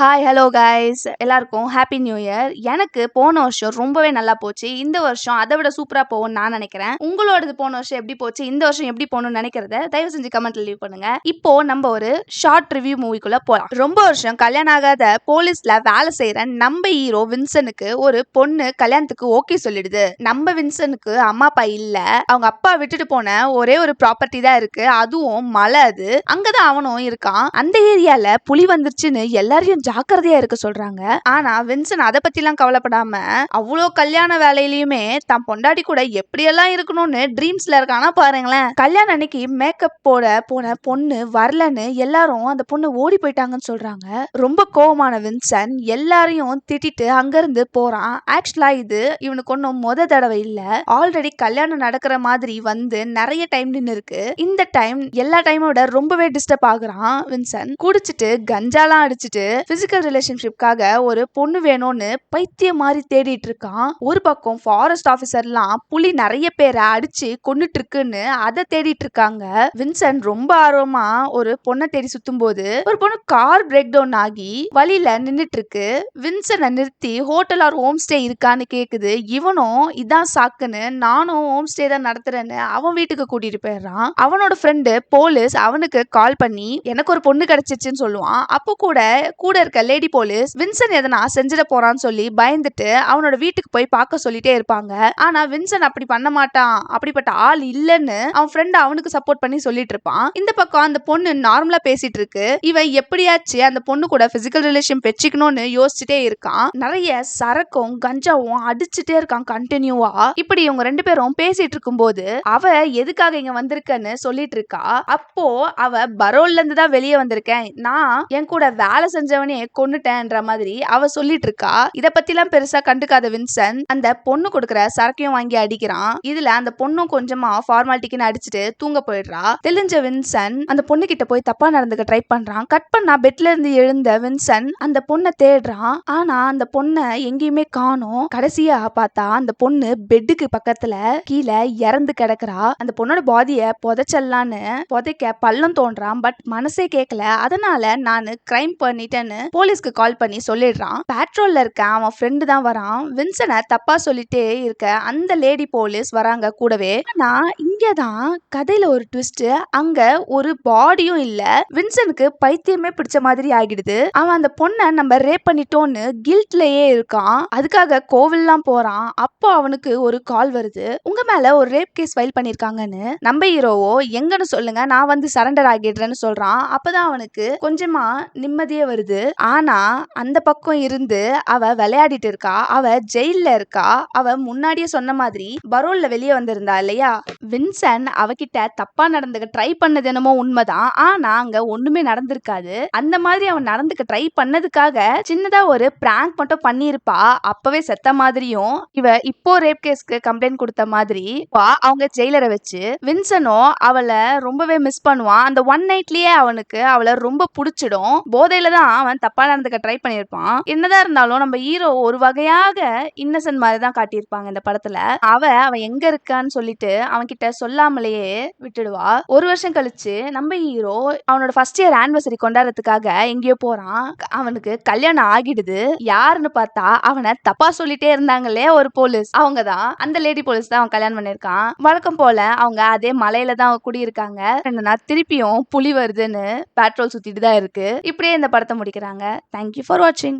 Hi hello guys எல்லாருக்கும் happy new year எனக்கு போன வருஷம் ரொம்பவே நல்லா போச்சு. இந்த வருஷம் அதை விட சூப்பராக போகும்னு நான் நினைக்கிறேன். உங்களோடது போன வருஷம் எப்படி போச்சு? இந்த வருஷம் எப்படி போகணும்னு நினைக்கிறத தயவு செஞ்சு கமெண்ட்ல லீவ் பண்ணுங்க. இப்போ நம்ம ஒரு ஷார்ட் ரிவ்யூ மூவிக்குள்ள போகலாம் ரொம்ப வருஷம் கல்யாணம் ஆகாத போலீஸ்ல வேலை செய்யற நம்ம ஹீரோ வின்சனுக்கு ஒரு பொண்ணு கல்யாணத்துக்கு ஓகே சொல்லிடுது. நம்ம வின்சனுக்கு அம்மா அப்பா இல்ல. அவங்க அப்பா விட்டுட்டு போன ஒரே ஒரு ப்ராப்பர்ட்டி தான் இருக்கு. அதுவும் மலை அது. அங்கதான் அவனும் இருக்கான். அந்த ஏரியால புலி வந்துருச்சுன்னு எல்லாரையும் ஜாக்கிரதையா இருக்க சொல்றாங்க. ஆனா வின்சன் அதை பத்திலாம் கவலைப்படாம அவ்வளோ கல்யாண வேலையிலயுமே தான் பொண்டாடி கூட எப்படியெல்லாம் இருக்கணும்னு ட்ரீம்ஸ்ல இருக்கானா பாருங்களேன். கல்யாணம் அன்னைக்கு மேக்கப் போட போன பொண்ணு வரலன்னு எல்லாரும் அந்த பொண்ணு ஓடி போயிட்டாங்கன்னு சொல்றாங்க. ரொம்ப கோவமான வின்சன் எல்லாரையும் திட்டிட்டு அங்கிருந்து போறான். ஆக்சுவலா இது இவனுக்கு ஒன்றும் மொத தடவை இல்ல. ஆல்ரெடி கல்யாணம் நடக்கிற மாதிரி வந்து நிறைய டைம் நின்று இருக்கு. இந்த டைம் எல்லா டைமோட ரொம்பவே டிஸ்டர்ப் ஆகுறான் வின்சன். குடிச்சிட்டு கஞ்சாலாம் அடிச்சிட்டு பிசிக்கல் ரிலேஷன்ஷிப்காக ஒரு பொண்ணு வேணும்னு பைத்தியம் மாதிரி தேடிட்டு இருக்கான். ஒரு பக்கம் ஃபாரஸ்ட் ஆஃபீஸர்லாம் புலி நிறைய பேரை அடிச்சு கொன்னுட்டு இருக்குன்னு அதை தேடிட்டு இருக்காங்க. வின்சன் ரொம்ப ஆர்வமா ஒரு பொண்ணை தேடி சுத்தும் போது ஒரு பொண்ணு கார் பிரேக் டவுன் ஆகி வழியில நின்னுட்டு இருக்கு. வின்சனை நிறுத்தி ஹோட்டல் ஆர் ஹோம் ஸ்டே இருக்கான்னு கேக்குது. இவனும் இதான் சாக்குன்னு நானும் ஹோம் ஸ்டே தான் நடத்துறேன்னு அவன் வீட்டுக்கு கூட்டிட்டு போயிடுறான். அவனோட ஃப்ரெண்டு போலீஸ் அவனுக்கு கால் பண்ணி எனக்கு ஒரு பொண்ணு கிடைச்சிச்சுன்னு சொல்லுவான். அப்போ கூட கூட இருக்க லேடி போலீஸ் வின்சன் எதனா செஞ்சிட போறான்னு சொல்லி பயந்துட்டு அவனோட வீட்டுக்கு போய் பார்க்க சொல்லிட்டே இருப்பாங்க. ஆனா வின்சன் அப்படி பண்ண மாட்டான். அப்படிப்பட்ட ஆள் இல்லைன்னு அவன் ஃப்ரெண்ட் அவனுக்கு சப்போர்ட் பண்ணி சொல்லிட்டு இருப்பான். இந்த பக்கம் அந்த பொண்ணு நார்மலா பேசிட்டு இருக்கு. இவன் எப்படியாச்சு அந்த பொண்ணு கூட பிசிக்கல் ரிலேஷன் வச்சுக்கணும்னு யோசிச்சுட்டே இருக்கான். நிறைய சரக்கும் கஞ்சாவும் அடிச்சுட்டே இருக்கான் கண்டினியூவா இப்படி இவங்க ரெண்டு பேரும் பேசிட்டு இருக்கும்போது அவ எதுக்காக இங்க வந்திருக்கன்னு சொல்லிட்டு இருக்கா. அப்போ அவ பரோல்ல இருந்து தான் வெளியே வந்திருக்கேன். நான் என் கூட வேலை செஞ்சவனே கொன்னுட்டேன்ற மாதிரி அவ சொல்லிட்டு இருக்கா இத பத்திலாம் பெருசா கண்டுக்காத வின்சன் அந்த பொண்ணு கொடுக்குற சரக்கையும் வாங்கி அடிக்கிறான். இதுல அந்த பொண்ணும் கொஞ்சமா ஃபார்மாலிட்டிக்குன்னு அடிச்சுட்டு தூங்க போயிடுறா. தெளிஞ்ச வின்சன் அந்த பொண்ணு கிட்ட போய் தப்பா நடந்துக்க ட்ரை பண்றான். கட் பண்ணா பெட்ல இருந்து எழுந்த வின்சன் அந்த பொண்ணை தேடுறான். ஆனா அந்த பொண்ணை எங்கேயுமே காணோம். கடைசியா பார்த்தா அந்த பொண்ணு பெட்டுக்கு பக்கத்துல கீழே இறந்து கிடக்குறா. அந்த பொண்ணோட பாடிய புதைச்சல்லான்னு புதைக்க பள்ளம் தோன்றான். பட் மனசே கேட்கல அதனால நான் கிரைம் பண்ணிட்டேன்னு போலீஸ்க்கு கால் பண்ணி சொல்லிடுறான். பேட்ரோல்ல இருக்க அவன் ஃப்ரெண்டு தான் வரான். வின்சனை தப்பா சொல்லிட்டே இருக்க அந்த லேடி போலீஸ் வராங்க கூடவே. ஆனா இங்கதான் கதையில ஒரு ட்விஸ்ட் அங்க ஒரு பாடியும் இல்ல. வின்சனுக்கு பைத்தியமே பிடிச்ச மாதிரி ஆகிடுது. அவன் அந்த பொண்ணை நம்ம ரேப் பண்ணிட்டோன்னு கில்ட்லயே இருக்கான். அதுக்காக கோவில்லாம் போறான். அப்போ அவனுக்கு ஒரு கால் வருது. உங்க மேல ஒரு ரேப் கேஸ் ஃபைல் பண்ணிருக்காங்கன்னு. நம்ம ஹீரோவோ எங்கன்னு சொல்லுங்க. நான் வந்து சரண்டர் ஆகிடுறேன்னு சொல்றான். அப்பதான் அவனுக்கு கொஞ்சமா நிம்மதியே வருது. ஆனா அந்த பக்கம் இருந்து அவ விளையாடிட்டு இருக்கா அவ ஜெயில்ல இருக்கா அவ முன்னாடியே சொன்ன மாதிரி பரோல்ல வெளியே வந்திருந்தா இல்லையா? வின்சன் அவகிட்ட தப்பா நடந்துக்க ட்ரை பண்ணது என்னமோ உண்மைதான். ஆனா அங்க ஒண்ணுமே நடந்திருக்காது. அந்த மாதிரி அவன் நடந்துக்க ட்ரை பண்ணதுக்காக சின்னதா ஒரு பிராங்க் மட்டும் பண்ணியிருப்பா. அப்பவே செத்த மாதிரியும் இவ இப்போ ரேப் கேஸ்க்கு கம்ப்ளைண்ட் கொடுத்த மாதிரி வா அவங்க ஜெயிலரை வச்சு வின்சனோ அவளை ரொம்பவே மிஸ் பண்ணுவான். அந்த ஒன் நைட்லயே அவனுக்கு அவளை ரொம்ப பிடிச்சிடும். போதையில தான் அவன் தப்பா நடந்துக்க ட்ரை பண்ணியிருப்பான். என்னதான் இருந்தாலும் நம்ம ஹீரோ ஒரு வகையாக இன்னசென்ட் மாதிரி தான் காட்டியிருப்பாங்க இந்த படத்துல. அவ அவன் எங்க இருக்கான்னு சொல்லிட்டு அவன் கிட்ட சொல்லாமலேயே விட்டுடுவா. ஒரு வருஷம் கழிச்சு நம்ம ஹீரோ அவனோட ஃபர்ஸ்ட் இயர் ஆனிவர்சரி கொண்டாடுறதுக்காக எங்கேயோ போறான். அவனுக்கு கல்யாணம் ஆகிடுது. யாருன்னு பார்த்தா அவனை தப்பா சொல்லிட்டே இருந்தாங்களே ஒரு போலீஸ் அவங்க தான் அந்த லேடி போலீஸ் தான் அவன் கல்யாணம் பண்ணியிருக்கான். வழக்கம் போல அவங்க அதே மலையில தான் குடியிருக்காங்க. என்னன்னா திருப்பியும் புலி வருதுன்னு பெட்ரோல் சுத்திட்டு தான் இருக்கு. இப்படியே இந்த படத்தை முடிக்கிறாங்க. தேங்க்யூ ஃபார் வாட்சிங்